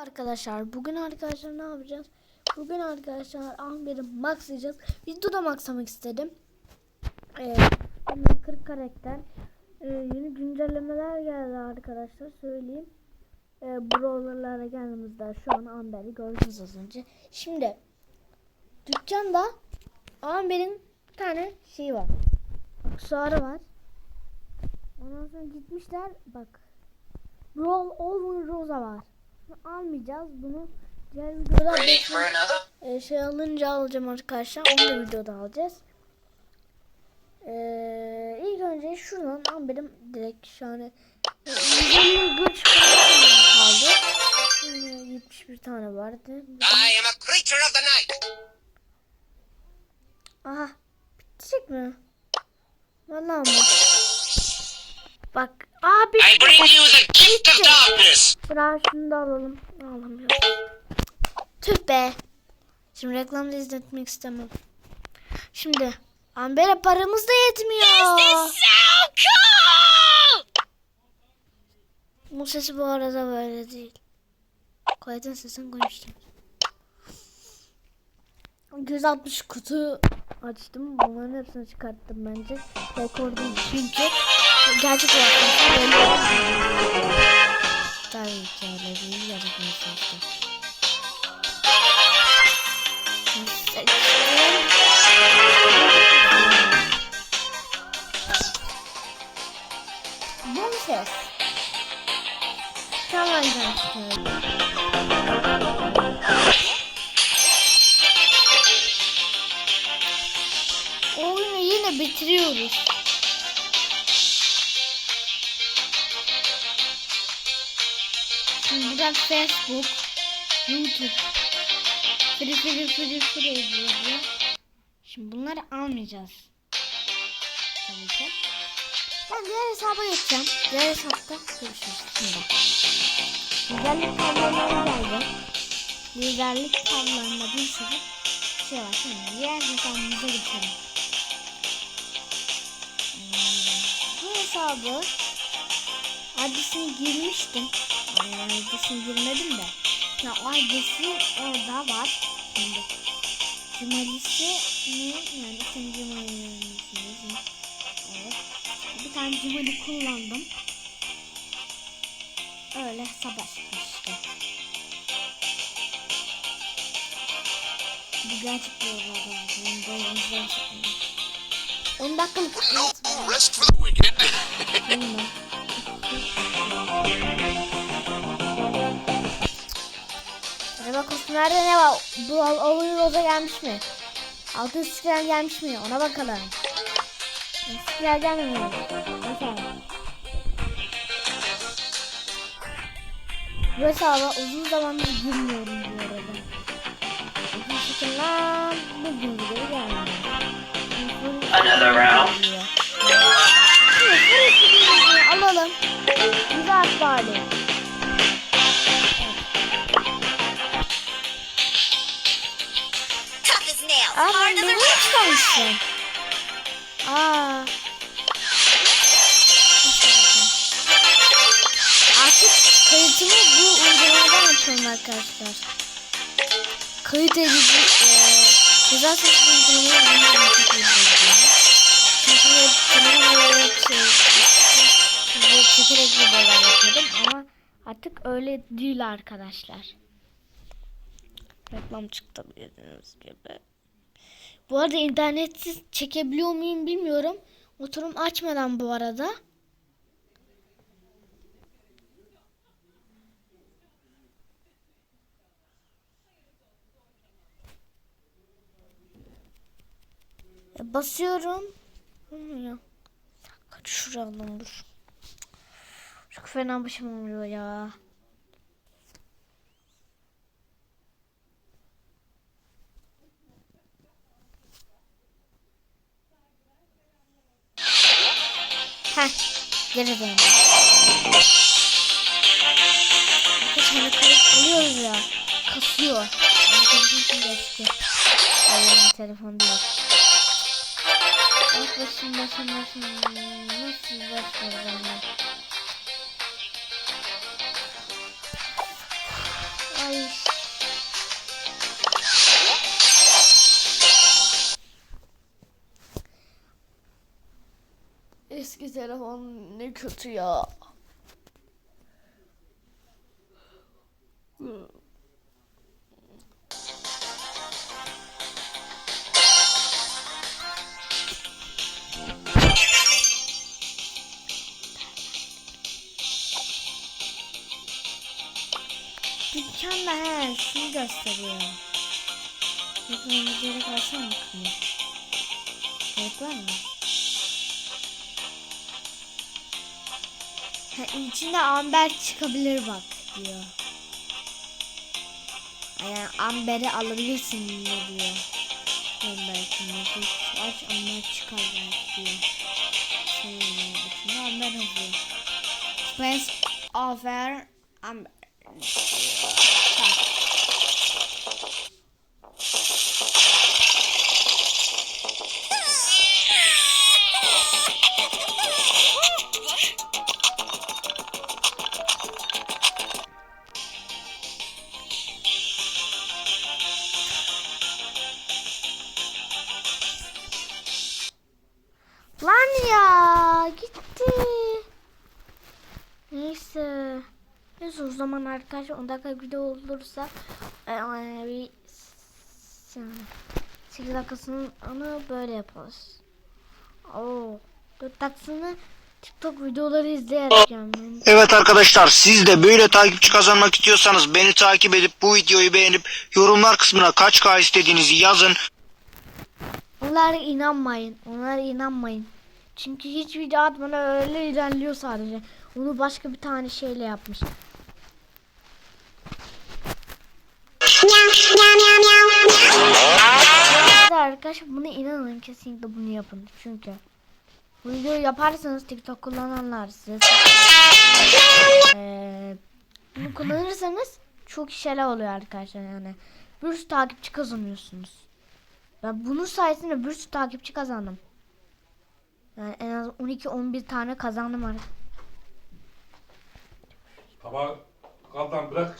Arkadaşlar bugün arkadaşlar ne yapacağız? Bugün arkadaşlar Ahmet'i maxlayacağız. Videoda maxlamak istedim. Ee, hemen 40 karakter. Ee, yeni güncellemeler geldi arkadaşlar söyleyeyim. Ee, brawlerlara geldiğimizde şu an Amber'i gördünüz az önce. Şimdi dükkanda Amber'in bir tane şeyi var. Aksesuarı var. Ondan sonra gitmişler bak. Brawl Over Rosa var. Almayacağız. Bunu diğer videoda e, şey alınca alacağım arkadaşlar. Onu da videoda alacağız. Ee, ilk önce şuradan al benim direkt şahane 150 güç kaldı. Ee, 71 tane vardı. I am a creature of the night. Aha. Bitecek mi? Vallahi mı? Bak. Bitti. I bring you the gift of darkness. Sıra şunu da alalım. Alamıyorum. Tüh be. Şimdi reklamda izletmek istemem. Şimdi Amber'e paramız da yetmiyor. So cool! Bu sesi bu arada böyle değil. Kaydın sesini konuştum. 160 kutu açtım. Bunların hepsini çıkarttım bence. Rekordum çünkü gerçek olarak belli. Tabii ki öyle değil. Gerçek olarak Şimdi seçtim. Bu ses. Tamam. Oyunu yine bitiriyoruz. Şimdi buradan Facebook, YouTube, Free Free Free Free diyor. Şimdi bunları almayacağız. Tabii ki. Ben diğer hesaba geçeceğim. Diğer hesapta görüşürüz. Şimdi. Liderlik tabloları geldi. Liderlik tablolarında bir sürü şey var. Şimdi diğer hesabımıza geçelim. Hmm, Bu hesabı adresini girmiştim. Yani adresini girmedim de. Ya o adresi orada var. Şimdi. Cumalisi ne? Yani sen Cumali'nin Evet. Bir tane Cumali kullandım. Öyle açtım işte. Bu gerçek bir olay Benim boyunca 10 dakikalık No rest for the wicked. Bilmem. Acaba kostümlerde ne var? Bu al- oyun roza gelmiş mi? Altın sticker gelmiş mi? Ona bakalım. Sticker gelmiyor. Bu hesaba uzun zamandır girmiyorum bu arada. Uzun stickerlar bugün bile gelmiyor. Another round. Alalım. Güzel bari. Aa ben beni rock. çıkarmışsın. Aa. Artık kayıtımı bu uygulamadan yapıyorum arkadaşlar. Kayıt edici eee güzel sesli uygulamayı yapıyorum. Çünkü telefonla şey çekerek videolar yapıyordum ama artık öyle değil arkadaşlar. Reklam çıktı bildiğiniz gibi. Bu arada internetsiz çekebiliyor muyum bilmiyorum. Oturum açmadan bu arada. Basıyorum. Olmuyor. Kaç şuradan olur. Çok fena başım oluyor ya. Geri dön. Bir tane kayıt alıyoruz ya. Kasıyor. Benim telefon şimdi eski. Benim telefon değil. Başım başım başım. Nasıl başım ben? Telefon ne kötü ya. Dükkan da he şunu gösteriyor. Gerek varsa mı kıyım? Gerek var? Ha, içinde amber çıkabilir bak diyor. Yani amberi alabilirsin diyor. Amber şimdi aç amber çıkar belki diyor. Şey, amber yazıyor. Space offer amber. Ya gitti. Neyse. Neyse o zaman arkadaşlar 10 dakika video olursa e, bir 8 dakikasını onu böyle yaparız. Oo, 4 dakikasını TikTok videoları izleyerek yani. Evet arkadaşlar siz de böyle takipçi kazanmak istiyorsanız beni takip edip bu videoyu beğenip yorumlar kısmına kaç K istediğinizi yazın. Onlara inanmayın. Onlara inanmayın. Çünkü hiç video atmadan öyle ilerliyor sadece. Onu başka bir tane şeyle yapmış. Arkadaşlar buna inanın kesinlikle bunu yapın. Çünkü bu videoyu yaparsanız TikTok kullananlar size Eee, bunu kullanırsanız çok şeyler oluyor arkadaşlar yani. Bir sürü takipçi kazanıyorsunuz. Ben bunun sayesinde bir sürü takipçi kazandım. Yani en az 12-11 tane kazandım artık. Tabağı kaldan bırak